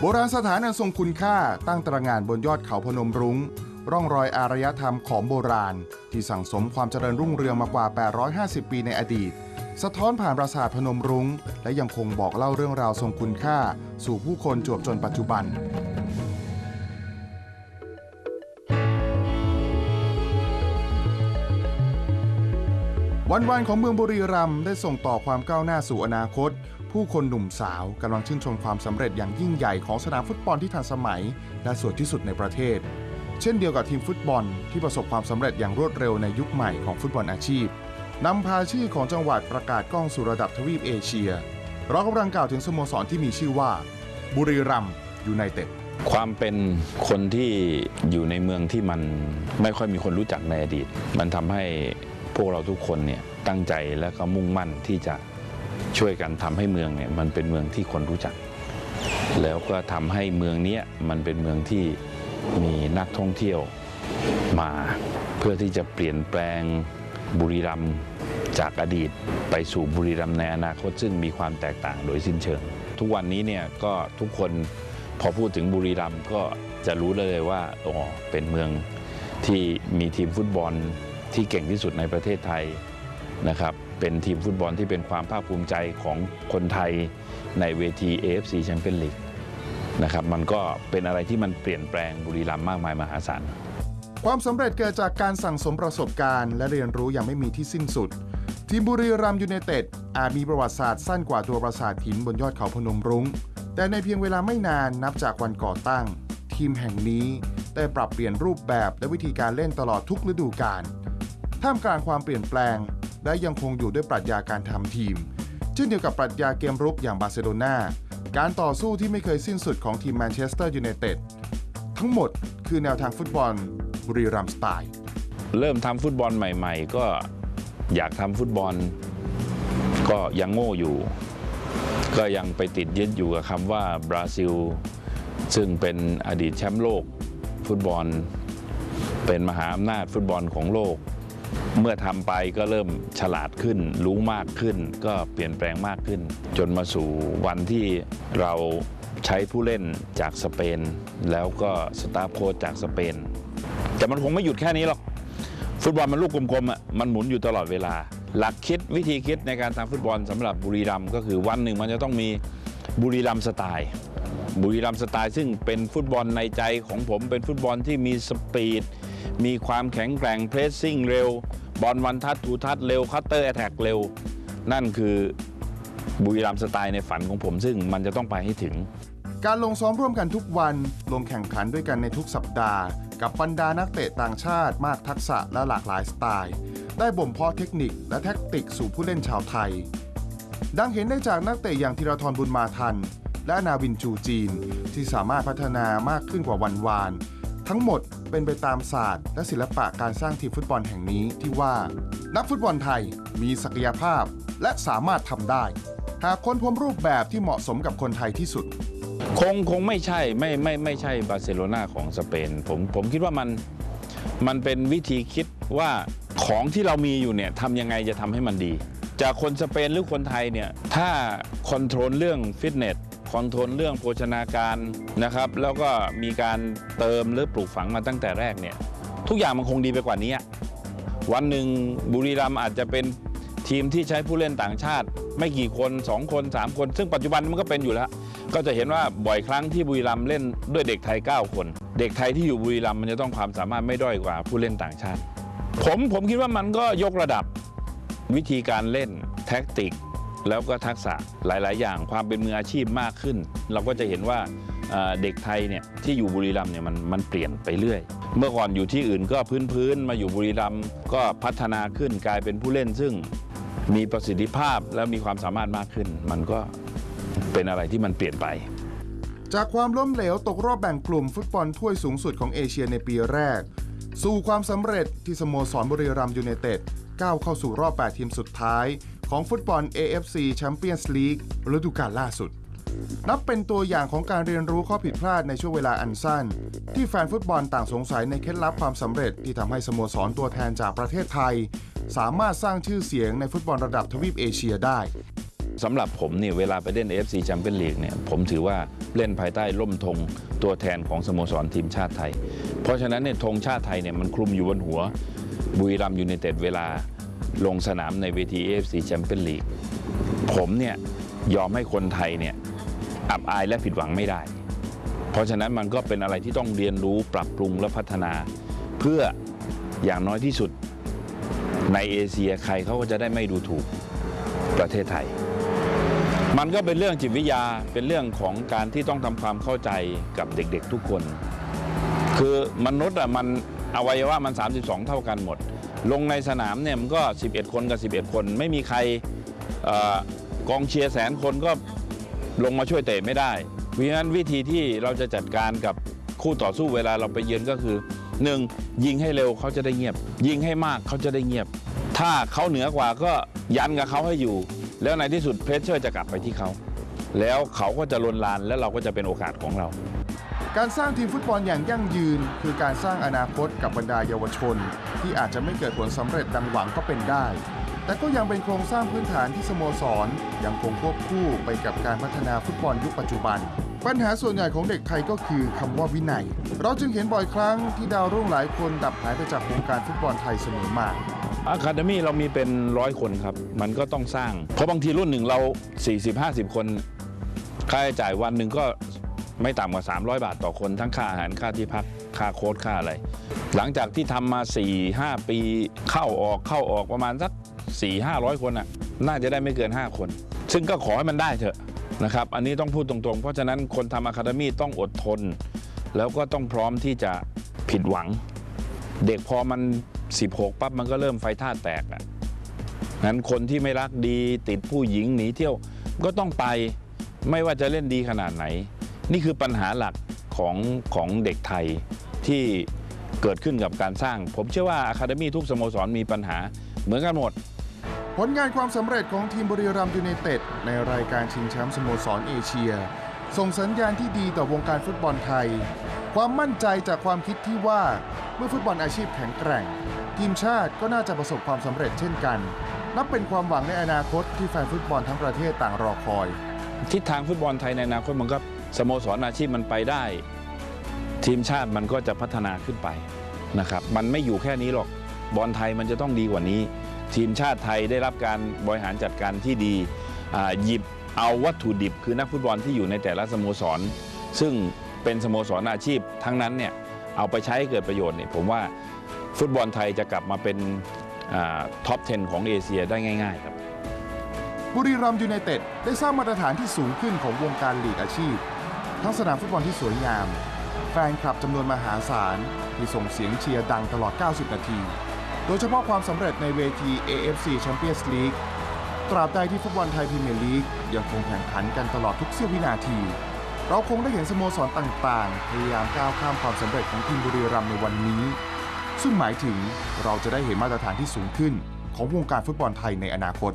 โบราณสถานอันทรงคุณค่าตั้งตระงานบนยอดเขาพนมรุง้ง ร่องรอยอารยธรรมของโบราณ ที่สั่งสมความเจริญรุ่งเรืองมากว่า 850 ปีในอดีต สะท้อนผ่านปราสาทพนมรุง้ง และยังคงบอกเล่าเรื่องราวทรงคุณค่า สู่ผู้คนจวบจนปัจจุบันวันๆของเมืองบุรีรัมย์ได้ส่งต่อความก้าวหน้าสู่อนาคต ผู้คนหนุ่มสาวกำลังชื่นชมความสำเร็จอย่างยิ่งใหญ่ของสนามฟุตบอลที่ทันสมัย และสวยที่สุดในประเทศ เช่นเดียวกับทีมฟุตบอลที่ประสบความสำเร็จอย่างรวดเร็วในยุคใหม่ของฟุตบอลอาชีพนำพาชื่อของจังหวัดประกาศกล้องสู่ระดับทวีปเอเชีย เรากำลังกล่าวถึงสโมสรที่มีชื่อว่า บุรีรัมย์ยูไนเต็ดความเป็นคนที่อยู่ในเมืองที่มันไม่ค่อยมีคนรู้จักในอดีต มันทำให้พวกเราทุกคนเนี่ยตั้งใจและก็มุ่งมั่นที่จะ ช่วยกันทำให้เมืองเนี่ยมันเป็นเมืองที่คนรู้จัก แล้วก็ทำให้เมืองเนี้ยมันเป็นเมืองที่มีนักท่องเที่ยวมาเพื่อที่จะเปลี่ยนแปลงบุรีรัมย์จากอดีตไปสู่บุรีรัมย์ในอนาคตซึ่งมีความแตกต่างโดยสิ้นเชิง ทุกวันนี้เนี่ยก็ทุกคนพอพูดถึงบุรีรัมย์ก็จะรู้เลยว่าอ๋อเป็นเมืองที่มีทีมฟุตบอลที่เก่งที่สุดในประเทศไทย นะครับเป็นทีมฟุตบอลที่เป็นความภาคภูมิใจของคนไทยในเวที AFC Champions League นะครับมันก็เป็นอะไรที่มันเปลี่ยนแปลงบุรีรัมย์มากมายมหาศาลความสำเร็จเกิดจากการสั่งสมประสบการณ์ และเรียนรู้อย่างไม่มีที่สิ้นสุด ทีมบุรีรัมย์ยูไนเต็ดอาจมีประวัติศาสตร์สั้นกว่าตัวปราสาทหินบนยอดเขาพนมรุง้ง แต่ในเพียงเวลาไม่นานนับจากวันก่อตั้ง ทีมแห่งนี้ได้ปรับเปลี่ยนรูปแบบและวิธีการเล่นตลอดทุกฤดูกาลท่ามกลางความเปลี่ยนแปลง และยังคงอยู่ด้วยปรัชญาการทำทีม เช่นเดียวกับปรัชญาเกมรุกอย่างบาร์เซโลนาการต่อสู้ที่ไม่เคยสิ้นสุดของทีมแมนเชสเตอร์ยูไนเต็ดทั้งหมดคือแนวทางฟุตบอลบุรีรัมสไตล์ เริ่มทำฟุตบอลใหม่ ๆ ก็อยากทำฟุตบอลก็ยังโง่อยู่ ก็ยังไปติดยึดอยู่กับคำว่าบราซิล ซึ่งเป็นอดีตแชมป์โลก ฟุตบอล เป็นมหาอำนาจฟุตบอลของโลก เมื่อทำไปก็เริ่มฉลาดขึ้น รู้มากขึ้น ก็เปลี่ยนแปลงมากขึ้น จนมาสู่วันที่เราใช้ผู้เล่นจากสเปน แล้วก็สตาฟโค้ชจากสเปน แต่มันคงไม่หยุดแค่นี้หรอก ฟุตบอลมันลูกกลมๆอะมันหมุนอยู่ตลอดเวลา หลักคิดวิธีคิดในการทำฟุตบอลสำหรับบุรีรัมย์ก็คือวันหนึ่งมันจะต้องมีบุรีรัมย์สไตล์ บุรีรัมสไตล์ซึ่งเป็นฟุตบอลในใจของผมเป็นฟุตบอลที่มีสปีด มีความแข็งแกร่งเพรสซิ่งเร็ว บอลวันทัดทูทัดเร็วคัตเตอร์แอตแทกเร็ว นั่นคือบุรีรัมสไตล์ในฝันของผม ซึ่งมันจะต้องไปให้ถึง การลงซ้อมร่วมกันทุกวันลงแข่งขันด้วยกันในทุกสัปดาห์ กับบรรดานักเตะต่างชาติมากทักษะและหลากหลายสไตล์ ได้บ่มเพาะเทคนิคและแท็กติกสู่ผู้เล่นชาวไทย ดังเห็นได้จากนักเตะอย่างธีรทรบุญมาทัน และนาวินจูจีน ที่สามารถพัฒนามากขึ้นกว่าวันวาน ทั้งหมดเป็นไปตามศาสตร์ และศิลปะการสร้างทีมฟุตบอลแห่งนี้ที่ว่า นักฟุตบอลไทยมีศักยภาพและสามารถทำได้ หากค้นพบรูปแบบที่เหมาะสมกับคนไทยที่สุด คงคงไม่ใช่ไม่ไม่ไม่ใช่บาร์เซโลนาของสเปนผมผมคิดว่ามันมันเป็นวิธีคิดว่าของที่เรามีอยู่เนี่ยทำยังไงจะทำให้มันดี จากคนสเปนหรือคนไทยเนี่ยถ้าคอนโทรลเรื่องฟิตเนส คอนโทรลเรื่องโภชนาการนะครับแล้วก็มีการเติมหรือปลูกฝังมาตั้งแต่แรกเนี่ยทุกอย่างมันคงดีไปกว่านี้ วันหนึ่งบุรีรัมย์อาจจะเป็นทีมที่ใช้ผู้เล่นต่างชาติ ไม่กี่คน 2 คน 3 คน ซึ่งปัจจุบันมันก็เป็นอยู่แล้ว ก็จะเห็นว่าบ่อยครั้งที่บุรีรัมย์เล่นด้วยเด็กไทย 9 คน เด็กไทยที่อยู่บุรีรัมย์มันจะต้องความสามารถไม่ด้อยกว่าผู้เล่นต่างชาติ ผมผมคิดว่ามันก็ยกระดับวิธีการเล่นแท็กติก แล้วก็ทักษะหลาย ๆ อย่างความเป็นมืออาชีพมากขึ้น เราก็จะเห็นว่าเด็กไทยเนี่ยที่อยู่บุรีรัมย์เนี่ยมันมันเปลี่ยนไปเรื่อย เมื่อก่อนอยู่ที่อื่นก็พื้น ๆ มาอยู่บุรีรัมย์ก็พัฒนาขึ้นกลายเป็นผู้เล่นซึ่งมีประสิทธิภาพและมีความสามารถมากขึ้น มันก็เป็นอะไรที่มันเปลี่ยนไปจากความล้มเหลวตกรอบแบ่งกลุ่มฟุตบอลถ้วยสูงสุดของเอเชียในปีแรก สู่ความสำเร็จที่สโมสรบุรีรัมย์ยูไนเต็ดก้าวเข้าสู่รอบ 8 ทีมสุดท้าย ของฟุตบอล AFC Champions League ฤดูกาลล่าสุด นับเป็นตัวอย่างของการเรียนรู้ข้อผิดพลาดในช่วงเวลาอันสั้น ที่แฟนฟุตบอลต่างสงสัยในเคล็ดลับความสำเร็จที่ทำให้สโมสรตัวแทนจากประเทศไทย สามารถสร้างชื่อเสียงในฟุตบอลระดับทวีปเอเชียได้สำหรับผมเนี่ยเวลาไปเล่น AFC แชมเปี้ยนลีกเนี่ยผมถือว่าเล่นภายใต้ร่มธงตัวแทนของสโมสรทีมชาติไทย เพราะฉะนั้นเนี่ยธงชาติไทยเนี่ยมันคลุมอยู่บนหัวบุรีรัมย์ยูไนเต็ดเวลา ลงสนามในเวที AFC แชมเปี้ยนลีกผมเนี่ยยอมให้คนไทยเนี่ยอับอายและผิดหวังไม่ได้ เพราะฉะนั้นมันก็เป็นอะไรที่ต้องเรียนรู้ปรับปรุงและพัฒนา เพื่ออย่างน้อยที่สุดในเอเชียใครเขาก็จะได้ไม่ดูถูกประเทศไทย มันก็เป็นเรื่องจิตวิทยาเป็นเรื่องของการที่ต้องทำความเข้าใจกับเด็กๆทุกคน คือมนุษย์อะมันอวัยวะมัน 32 เท่ากันหมด ลงในสนามเนี่ยมันก็ 11 คนกับ 11 คน ไม่มีใครอกองเชียร์แสนคนก็ลงมาช่วยเตะไม่ได้ เพราะฉะนั้นวิธีที่เราจะจัดการกับคู่ต่อสู้เวลาเราไปเยือนก็คือ 1. ยิงให้เร็วเขาจะได้เงียบ ยิงให้มากเขาจะได้เงียบ ถ้าเขาเหนือกว่าก็ยันกับเขาให้อยู่ แล้วในที่สุดเพรสเชอร์จะกลับไปที่เขา แล้วเขาก็จะลนลานแล้วเราก็จะเป็นโอกาสของเรา การสร้างทีมฟุตบอลอย่างยั่งยืน คือการสร้างอนาคตกับบรรดาเยาวชน ที่อาจจะไม่เกิดผลสำเร็จดังหวังก็เป็นได้ แต่ก็ยังเป็นโครงสร้างพื้นฐานที่สโมสร ยังคงควบคู่ไปกับการพัฒนาฟุตบอลยุคปัจจุบัน ปัญหาส่วนใหญ่ของเด็กไทยก็คือคำว่าวินัย เราจึงเห็นบ่อยครั้งที่ดาวรุ่งหลายคนดับหายไปจากวงการฟุตบอลไทยเสมอมาอะคาเดมี่เรามีเป็นร้อยคนครับ มันก็ต้องสร้าง เพราะบางทีรุ่นหนึ่งเรา 40-50 คน ค่าใช้จ่ายวันหนึ่งก็ ไม่ต่ำกว่า 300 บาทต่อคนทั้งค่าอาหารค่าที่พักค่าโค้ดค่าอะไร หลังจากที่ทำมา 4-5 ปีเข้าออกเข้าออกประมาณสัก 4-500 คนอะน่าจะได้ไม่เกิน 5 คน ซึ่งก็ขอให้มันได้เถอะนะครับอันนี้ต้องพูดตรงๆ เพราะฉะนั้นคนทำอะคาเดมี่ต้องอดทน แล้วก็ต้องพร้อมที่จะผิดหวัง เด็กพอมัน 16 ปั๊บมันก็เริ่มไฟท่าแตกอะงั้นคนที่ไม่รักดีติดผู้หญิงหนีเที่ยวก็ต้องไปไม่ว่าจะเล่นดีขนาดไหน นี่คือปัญหาหลักของของเด็กไทยที่เกิดขึ้นกับการสร้าง ผมเชื่อว่าอะคาเดมี่ทุกสโมสรมีปัญหาเหมือนกันหมด ผลงานความสำเร็จของทีมบุรีรัมย์ยูไนเต็ดในรายการชิงแชมป์สโมสรเอเชีย ส่งสัญญาณที่ดีต่อวงการฟุตบอลไทย ความมั่นใจจากความคิดที่ว่าเมื่อฟุตบอลอาชีพแข็งแกร่ง ทีมชาติก็น่าจะประสบความสำเร็จเช่นกัน นับเป็นความหวังในอนาคตที่แฟนฟุตบอลทั้งประเทศต่างรอคอย ทิศทางฟุตบอลไทยในอนาคตมันก็ สโมสรอาชีพมันไปได้ ทีมชาติมันก็จะพัฒนาขึ้นไปนะครับมันไม่อยู่แค่นี้หรอกบอลไทยมันจะต้องดีกว่านี้ ทีมชาติไทยได้รับการบริหารจัดการที่ดีหยิบเอาวัตถุดิบคือนักฟุตบอลที่อยู่ในแต่ละสโมสร ซึ่งเป็นสโมสรอาชีพ ทั้งนั้นเนี่ยเอาไปใช้ให้เกิดประโยชน์เนี่ยผมว่าฟุตบอลไทยจะกลับมาเป็นท็อป 10 ของเอเชียได้ง่าย ๆ ครับ บุรีรัมย์ยูไนเต็ดได้สร้างมาตรฐานที่สูงขึ้นของวงการลีกอาชีพ ทั้งสนามฟุตบอลที่สวยงาม แฟนคลับจำนวนมหาศาลที่ส่งเสียงเชียร์ดังตลอด 90 นาที โดยเฉพาะความสำเร็จในเวที AFC Champions League ตราบใดที่ฟุตบอลไทยพรีเมียร์ลีกยังคงแข่งขันกันตลอดทุกเสี้ยววินาที เราคงได้เห็นสโมสรต่างๆ พยายามก้าวข้ามความสำเร็จของทีมบุรีรัมย์ในวันนี้ ซึ่งหมายถึงเราจะได้เห็นมาตรฐานที่สูงขึ้นของวงการฟุตบอลไทยในอนาคต